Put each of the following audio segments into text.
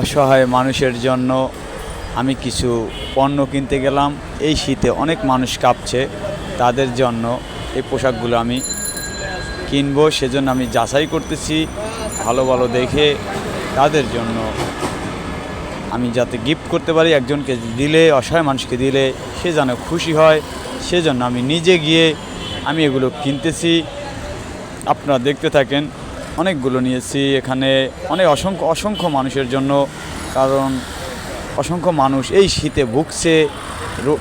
অসহায় মানুষের জন্য আমি কিছু পণ্য কিনতে গেলাম। এই শীতে অনেক মানুষ কাঁপছে। তাদের জন্য এই পোশাকগুলো আমি কিনবো। সেজন্য আমি যাচাই করতেছি ভালো ভালো দেখে তাদের জন্য আমি যাতে গিফট করতে পারি। একজনকে দিলে, অসহায় মানুষকে দিলে সে যেন খুশি হয়। সেজন্য আমি নিজে গিয়ে আমি এগুলো কিনতেছি। আপনারা দেখতে থাকেন। অনেকগুলো নিয়েছি। এখানে অনেক অসংখ্য অসংখ্য মানুষের জন্য, কারণ অসংখ্য মানুষ এই শীতে ভুগছে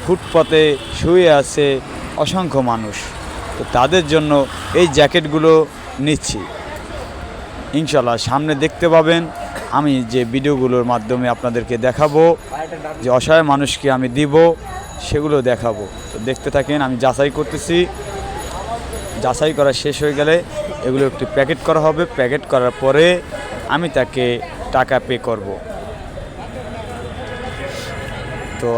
ফুটপাতে শুয়ে আছে অসংখ্য মানুষ। তো তাদের জন্য এই জ্যাকেটগুলো নিচ্ছি। ইনশাল্লাহ সামনে দেখতে পাবেন, আমি যে ভিডিওগুলোর মাধ্যমে আপনাদেরকে দেখাবো, যে অসহায় মানুষকে আমি দিব, সেগুলো দেখাবো। তো দেখতে থাকেন, আমি যাচাই করতেছি। যাচাই করা শেষ হয়ে গেলে এগুলো একটি প্যাকেট করা হবে। প্যাকেট করার পরে আমি তাকে টাকা পে করব। তো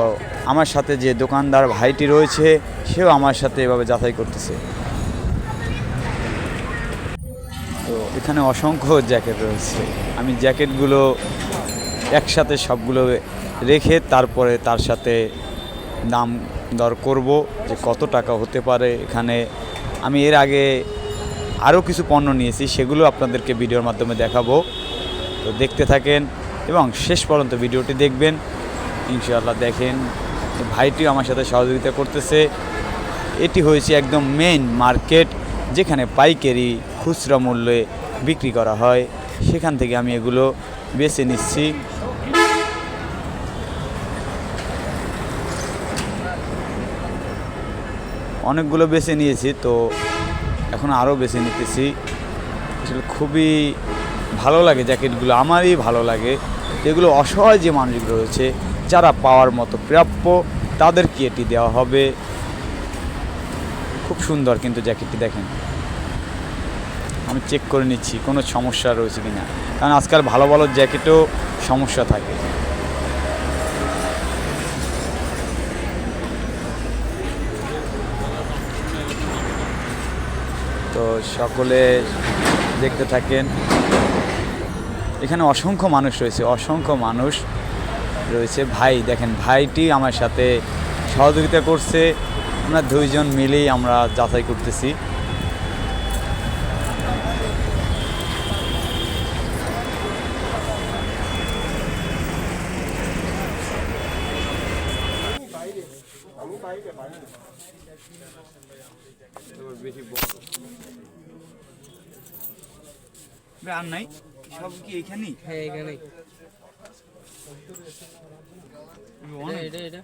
আমার সাথে যে দোকানদার ভাইটি রয়েছে, সেও আমার সাথে এভাবে যাচাই করতেছে। তো এখানে অসংখ্য জ্যাকেট রয়েছে। আমি জ্যাকেটগুলো একসাথে সবগুলো রেখে তারপরে তার সাথে দাম দর করব যে কত টাকা হতে পারে এখানে। আমি এর আগে আরও কিছু পণ্য নিয়েছি, সেগুলো আপনাদেরকে ভিডিওর মাধ্যমে দেখাবো। তো দেখতে থাকেন এবং শেষ পর্যন্ত ভিডিওটি দেখবেন। ইনশাআল্লাহ দেখেন ভাইটিও আমার সাথে সহযোগিতা করতেছে। এটি হয়েছে একদম মেইন মার্কেট যেখানে পাইকারি খুচরা মূল্যে বিক্রি করা হয়। সেখান থেকে আমি এগুলো বেছে নিচ্ছি। অনেকগুলো বেছে নিয়েছি, তো এখন আরও বেছে নিতেছি। আসলে খুবই ভালো লাগে জ্যাকেটগুলো, আমারই ভালো লাগে। এগুলো অসহায় যে মানুষগুলো রয়েছে, যারা পাওয়ার মতো প্রাপ্য, তাদেরকে এটি দেওয়া হবে। খুব সুন্দর কিন্তু জ্যাকেটটি, দেখেন। আমি চেক করে নিচ্ছি, কোনো সমস্যা রয়েছে কি না কারণ আজকাল ভালো ভালো জ্যাকেটেও সমস্যা থাকে। তো সকলে দেখতে থাকেন। এখানে অসংখ্য মানুষ রয়েছে, অসংখ্য মানুষ রয়েছে। ভাই, দেখেন, ভাইটি আমার সাথে সহযোগিতা করছে। আমরা দুইজন মিলেই আমরা যাচাই করতেছি। আর নাই? সব কি এখানেই হ্যাঁ এখানেই এটা এটা।